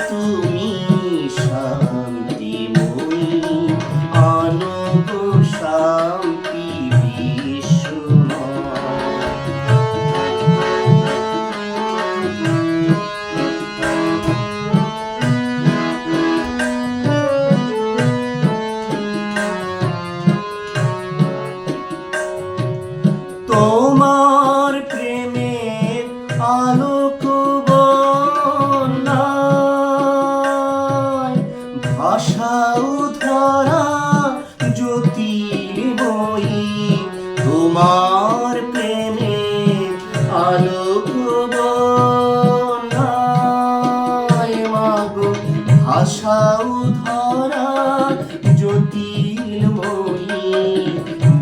তুমি শান্তিময়ী আনন্দ তোমার প্রেমের আলোক ভাষাও ধরা জ্যোতির্ময়ী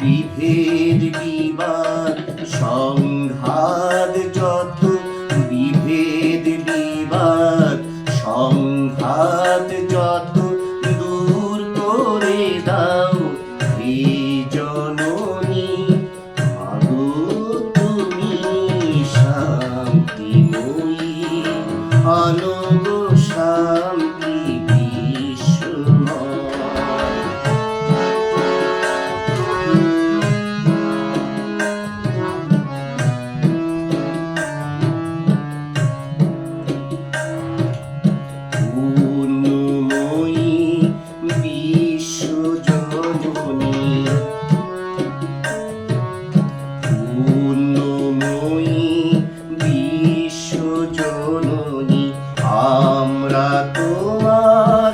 বিভেদ বিবাদ সংঘাত যত বিভেদ বিবাদ সংঘাত যত।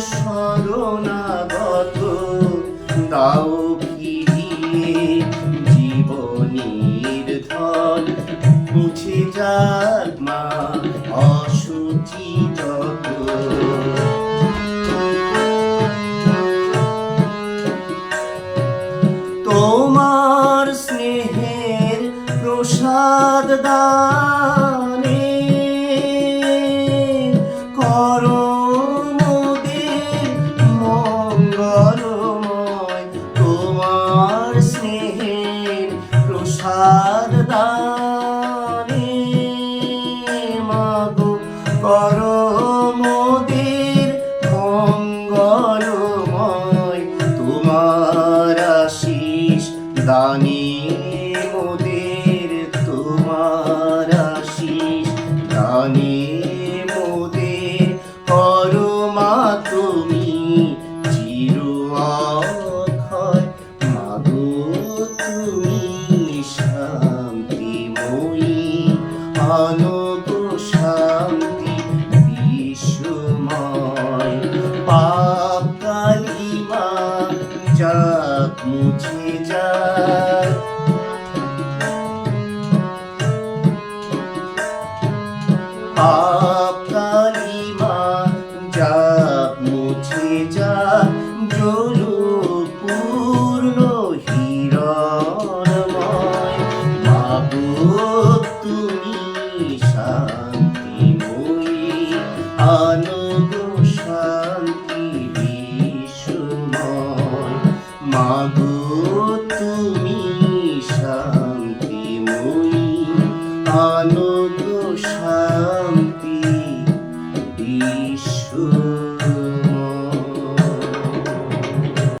শরণাগত দাও ফিরিয়ে জীবনের ধন। মুছে যাক মা অসুচি যত। তোমার স্নেহের প্রসাদ দানে জগত শান্তি বিশ্বময় পাপ কালিমা যাক মুছে যাক। পাপ কালিমা যাক মুছে যাক জলু পূর্ণ হিরণময় বাবু মাগো তুমি শান্তিময়ী আলোক সা